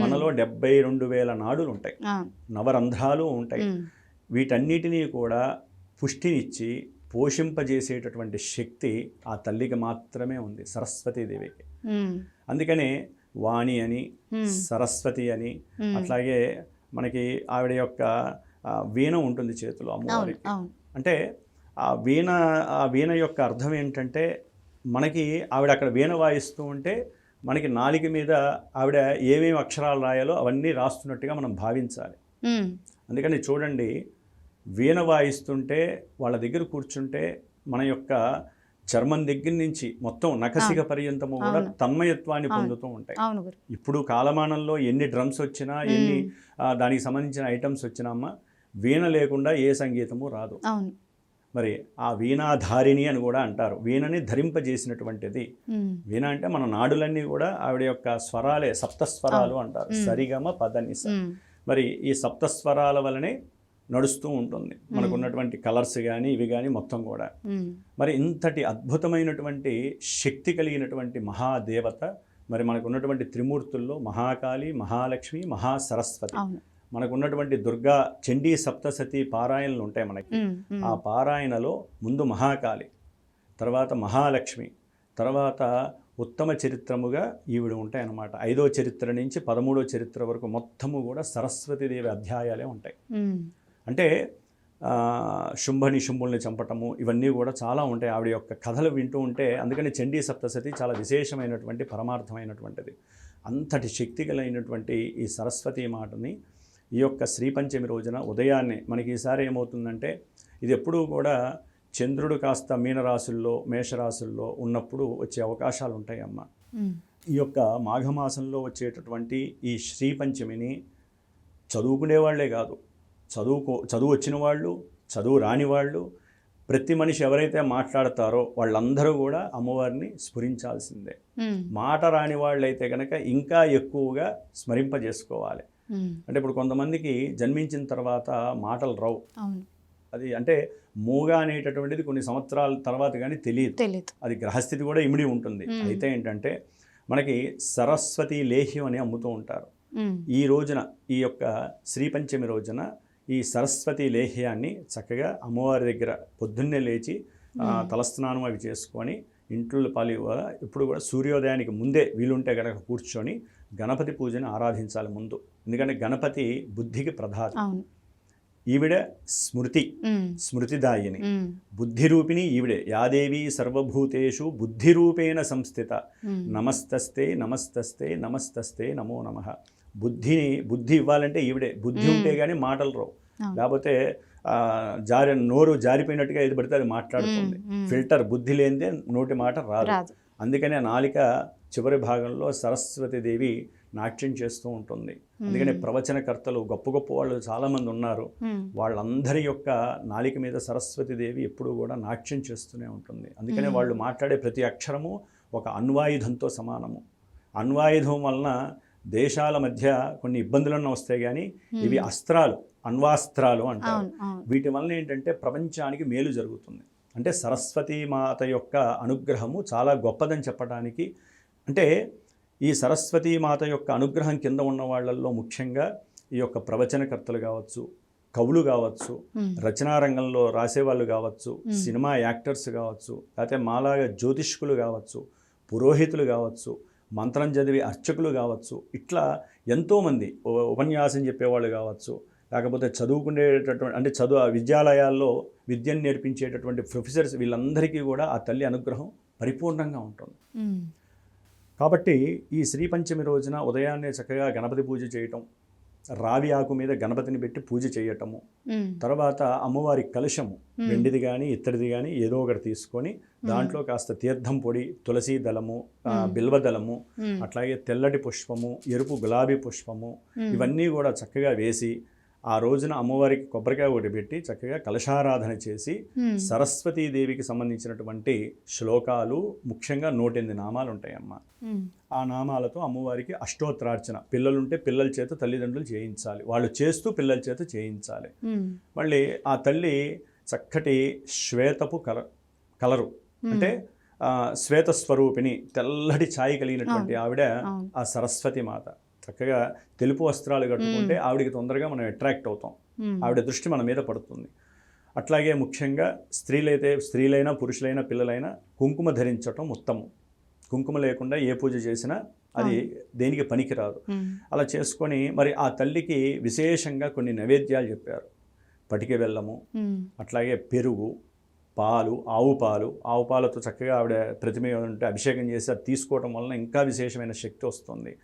మనలో డెబ్బై రెండు వేల నాడులు ఉంటాయి నవరంధ్రాలు ఉంటాయి. వీటన్నిటినీ కూడా పుష్టినిచ్చి పోషింపజేసేటటువంటి శక్తి ఆ తల్లికి మాత్రమే ఉంది సరస్వతీదేవికి. అందుకనే వాణి అని. సరస్వతి అని. అట్లాగే మనకి ఆవిడ యొక్క వీణ ఉంటుంది చేతిలో అమ్మవారికి అంటే ఆ వీణ ఆ వీణ యొక్క అర్థం ఏంటంటే మనకి ఆవిడ అక్కడ వీణ వాయిస్తూ ఉంటే మనకి నాలిక మీద ఆవిడ ఏమేమి అక్షరాలు రాయాలో అవన్నీ రాస్తున్నట్టుగా మనం భావించాలి. అందుకని చూడండి వీణ వాయిస్తుంటే వాళ్ళ దగ్గర కూర్చుంటే మన యొక్క చర్మం దగ్గర నుంచి మొత్తం నఖసిక పర్యంతము కూడా. తన్మయత్వాన్ని. పొందుతూ ఉంటాయి. ఇప్పుడు కాలమానంలో ఎన్ని డ్రమ్స్ వచ్చినా ఎన్ని దానికి సంబంధించిన ఐటమ్స్ వచ్చినా అమ్మ వీణ లేకుండా ఏ సంగీతము రాదు. మరి ఆ వీణాధారిణి అని కూడా అంటారు. వీణని ధరింపజేసినటువంటిది. వీణ అంటే మన నాడులన్నీ కూడా ఆవిడ యొక్క స్వరాలే సప్తస్వరాలు అంటారు. సరిగమ పదనిస. మరి ఈ సప్తస్వరాల వలనే నడుస్తూ ఉంటుంది. మనకు ఉన్నటువంటి కలర్స్ కానీ ఇవి కానీ మొత్తం కూడా. మరి ఇంతటి అద్భుతమైనటువంటి శక్తి కలిగినటువంటి మహాదేవత మరి మనకు ఉన్నటువంటి త్రిమూర్తుల్లో మహాకాళి మహాలక్ష్మి మహాసరస్వతి. మనకు ఉన్నటువంటి దుర్గా చండీ సప్తసతి పారాయణలు ఉంటాయి మనకి. ఆ పారాయణలో ముందు మహాకాళి తర్వాత మహాలక్ష్మి తర్వాత ఉత్తమ చరిత్రముగా ఈవిడ ఉంటాయి అన్నమాట ఐదో చరిత్ర నుంచి పదమూడో చరిత్ర వరకు మొత్తము కూడా సరస్వతీదేవి అధ్యాయాలే ఉంటాయి. అంటే శుంభని శుంభుల్ని చంపటము ఇవన్నీ కూడా చాలా ఉంటాయి. ఆవిడ యొక్క కథలు వింటూ ఉంటే అందుకని చండీ సప్తసతి చాలా విశేషమైనటువంటి పరమార్థమైనటువంటిది. అంతటి శక్తి కలిగినటువంటి ఈ సరస్వతి మాటని ఈ యొక్క శ్రీపంచమి రోజున ఉదయాన్నే మనకి ఈసారి ఏమవుతుందంటే ఇది ఎప్పుడూ కూడా చంద్రుడు కాస్త మీనరాశుల్లో మేషరాశుల్లో ఉన్నప్పుడు వచ్చే అవకాశాలు ఉంటాయి అమ్మ ఉమ్. ఈ యొక్క మాఘమాసంలో వచ్చేటటువంటి ఈ శ్రీ పంచమిని చదువుకునే వాళ్ళే కాదు చదువుకో చదువు వచ్చిన వాళ్ళు చదువు రాని వాళ్ళు ప్రతి మనిషి ఎవరైతే మాట్లాడతారో వాళ్ళందరూ కూడా అమ్మవారిని స్ఫురించాల్సిందే. మాట రాని వాళ్ళైతే కనుక ఇంకా ఎక్కువగా స్మరింపజేసుకోవాలి. అంటే ఇప్పుడు కొంతమందికి జన్మించిన తర్వాత మాటలు రావు. అది అంటే మూగా అనేటటువంటిది కొన్ని సంవత్సరాల తర్వాత కానీ తెలియదు. తెలీదు అది గ్రహస్థితి కూడా ఇమిడి ఉంటుంది. మ్మ్. అయితే ఏంటంటే మనకి సరస్వతి లేహ్యం అని అమ్ముతూ ఉంటారు. ఉమ్. ఈ రోజున ఈ యొక్క శ్రీపంచమి రోజున ఈ సరస్వతి లేహ్యాన్ని చక్కగా అమ్మవారి దగ్గర పొద్దున్నే లేచి. తలస్నానం అవి చేసుకొని ఇంట్లో పాలి ఇప్పుడు కూడా సూర్యోదయానికి ముందే వీలుంటే కనుక కూర్చొని గణపతి పూజని ఆరాధించాలి ముందు ఎందుకంటే గణపతి బుద్ధికి ప్రధాత అవును ఈవిడ స్మృతి. స్మృతిదాయిని. బుద్ధిరూపిణి ఈవిడే యాదేవి సర్వభూతేషు బుద్ధిరూపేణ సంస్థిత. నమస్తస్తే నమస్తస్తే నమస్తస్తే నమో నమ బుద్ధిని బుద్ధి ఇవ్వాలంటే ఈవిడే బుద్ధి. ఉంటే కానీ మాటలు రావు. లేకపోతే ఆ, జారి నోరు జారిపోయినట్టుగా ఏది పడితే అది మాట్లాడుతుంది. ఫిల్టర్ బుద్ధి లేనిదే నోటి మాట రాదు అందుకనే నాలిక చివరి భాగంలో సరస్వతీదేవి నాట్యం చేస్తూ ఉంటుంది. అందుకనే ప్రవచనకర్తలు గొప్ప గొప్ప వాళ్ళు చాలామంది ఉన్నారు. వాళ్ళందరి యొక్క నాలిక మీద సరస్వతీదేవి ఎప్పుడూ కూడా నాట్యం చేస్తూనే ఉంటుంది. అందుకనే. వాళ్ళు మాట్లాడే ప్రతి అక్షరము ఒక అన్వాయుధంతో సమానము. అన్వాయుధం వలన దేశాల మధ్య కొన్ని ఇబ్బందులన్న వస్తాయి కానీ ఇవి. అస్త్రాలు అణ్వాస్త్రాలు అంటారు. వీటి వలన ఏంటంటే ప్రపంచానికి మేలు జరుగుతుంది. అంటే సరస్వతీ మాత యొక్క అనుగ్రహము చాలా గొప్పదని చెప్పడానికి అంటే ఈ సరస్వతీ మాత యొక్క అనుగ్రహం కింద ఉన్న వాళ్ళల్లో ముఖ్యంగా ఈ యొక్క ప్రవచనకర్తలు కావచ్చు కవులు కావచ్చు. రచనా రంగంలో రాసేవాళ్ళు కావచ్చు. సినిమా యాక్టర్స్ కావచ్చు లేకపోతే మాలాగా జ్యోతిష్కులు కావచ్చు పురోహితులు కావచ్చు మంత్రం చదివి అర్చకులు కావచ్చు ఇట్లా ఎంతోమంది ఉపన్యాసం చెప్పేవాళ్ళు కావచ్చు లేకపోతే చదువుకునేటటువంటి అంటే చదువు ఆ విద్యాలయాల్లో విద్యను నేర్పించేటటువంటి ప్రొఫెసర్స్ వీళ్ళందరికీ కూడా ఆ తల్లి అనుగ్రహం పరిపూర్ణంగా ఉంటుంది. కాబట్టి ఈ శ్రీ పంచమి రోజున ఉదయాన్నే చక్కగా గణపతి పూజ చేయటం రావి ఆకు మీద గణపతిని పెట్టి పూజ చేయటము. తర్వాత అమ్మవారి కలశము. వెండిది కానీ ఇత్తడిది కానీ ఏదో ఒకటి తీసుకొని దాంట్లో కాస్త తీర్థం పొడి తులసి దళము ఆ, మ్మ్. బిల్వ దళము ఉమ్. అట్లాగే తెల్లటి పుష్పము ఎరుపు గులాబీ పుష్పము. ఇవన్నీ కూడా చక్కగా వేసి ఆ రోజున అమ్మవారికి కొబ్బరికాయ ఒకటి పెట్టి చక్కగా కలశారాధన చేసి. సరస్వతీదేవికి సంబంధించినటువంటి శ్లోకాలు ముఖ్యంగా నూటెనిమిది నామాలు ఉంటాయమ్మ. ఆ నామాలతో అమ్మవారికి అష్టోత్తరార్చన. పిల్లలుంటే పిల్లల చేత తల్లిదండ్రులు చేయించాలి. వాళ్ళు చేస్తూ పిల్లల చేత చేయించాలి. మళ్ళీ ఆ తల్లి చక్కటి శ్వేతపు కల కలరు. అంటే శ్వేత స్వరూపిణి తెల్లటి ఛాయి కలిగినటువంటి ఆవిడ ఆ సరస్వతి మాత. చక్కగా తెలుపు వస్త్రాలు కట్టుకుంటే ఆవిడికి తొందరగా మనం అట్రాక్ట్ అవుతాం. ఆవిడ దృష్టి మన మీద పడుతుంది. అట్లాగే ముఖ్యంగా స్త్రీలైతే స్త్రీలైనా పురుషులైనా పిల్లలైనా కుంకుమ ధరించటం ఉత్తమం. కుంకుమ లేకుండా ఏ పూజ చేసినా అది దేనికి పనికిరాదు. అలా చేసుకొని మరి ఆ తల్లికి విశేషంగా కొన్ని నైవేద్యాలు చెప్పారు. పటిక మ్మ్. అట్లాగే పెరుగు పాలు ఆవు పాలు. ఆవు పాలతో చక్కగా ఆవిడ ప్రతిమ ఉంటే అభిషేకం చేసి అది తీసుకోవడం వలన ఇంకా విశేషమైన శక్తి వస్తుంది.